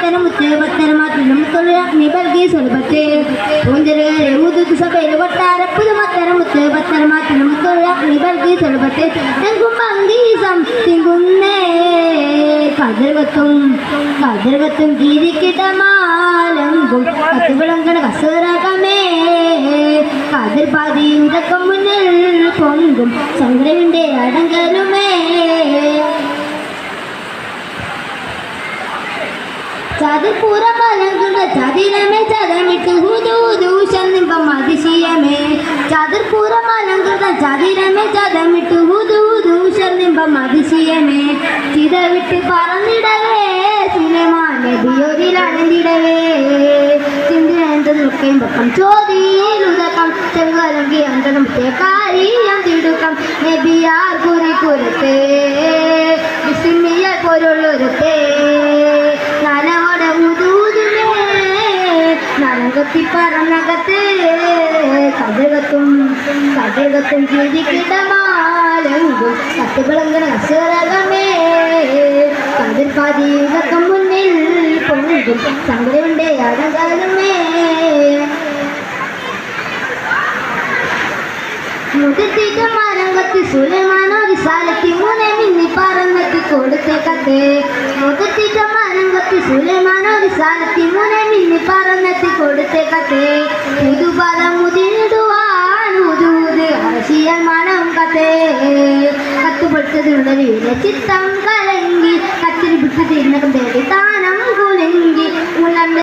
പത്തരമുത്ത് പത്തരമാറ്റിലും തൊഴിലഗ്നി ബൽകി സ്വൽപത്തെ പൂഞ്ചരകരെ ഉതുക്ക് സഭയിൽ കൊട്ടാര പുതുമത്തരമുത്ത് പത്തരമാറ്റിലും തൊഴിലഗ്നി ബൽകി സ്വൽപത്തെ തെങ്കും പങ്കീസം തിങ്കുന്നേ കതിർവത്തും കതിർവത്തും കീരിക്കിടമാലങ്കും കത്തുവിളങ്കണ കസറകമേ കതിർ പാതിയും ഇതൊക്കെ മുന്നിൽ പൊങ്കും. ചന്ദ്രവിന്റെ അടങ്കലുമേ ചതുർപൂരമലങ്കുന്ന ചതിരമേ ചതമിട്ട് ഹുദൂദൂഷന്നിമ്പം അതിശയമേ. ചതുർപൂരമലങ്കുന്ന ചതിരമേ ചതമിട്ട് ഹുദൂദൂഷന്നിമ്പം അതിശയമേ. ചിതവിട്ട് പറന്നിടവേ സുലമാൻ നബിയൊരിലണിടവേ ചിന്തിനെന്തൊക്കെ പൊക്കം ചോദിയിലുതക്കം ചെങ്കലങ്കി അന്തരം കാര്യം തിടുക്കം നബിയാർ കുറി കുരത്തേ വിസ്മിയ പൊരുളൊരുത്തേ നനകത്തി പറന്നകത്ത് കഥകത്തും കഥകത്തും കിഴിക്കിടമാലങ്കും കത്തുകളങ്കണ കസരകമേ കതിർപ്പാതി ഇതൊക്കെ മുന്നിൽ പൊങ്കും സങ്കടമുണ്ട് അടകാലമേ. മുതിർത്തിട്ട് മരങ്കത്തി സുലൈമാനോ റിസാലത്തി മൂന്നെ മിന്നി പറന്നെത്തി കൊടുത്തേ കത്തേ. മുതിർത്തിട്ട് മരങ്കത്തി സുലൈമാനോ റിസാലത്തി മൂന്നെ മിന്നി പറന്നെത്തി കൊടുത്തേ കത്തേ. പുതുപദം മുതിരിടുവാൻ ഉദൂത് അറശിയൽ മണം കത്തേ. കത്തുപൊട്ടതിനുടനെ ചിത്തം കലങ്കി കത്തിരി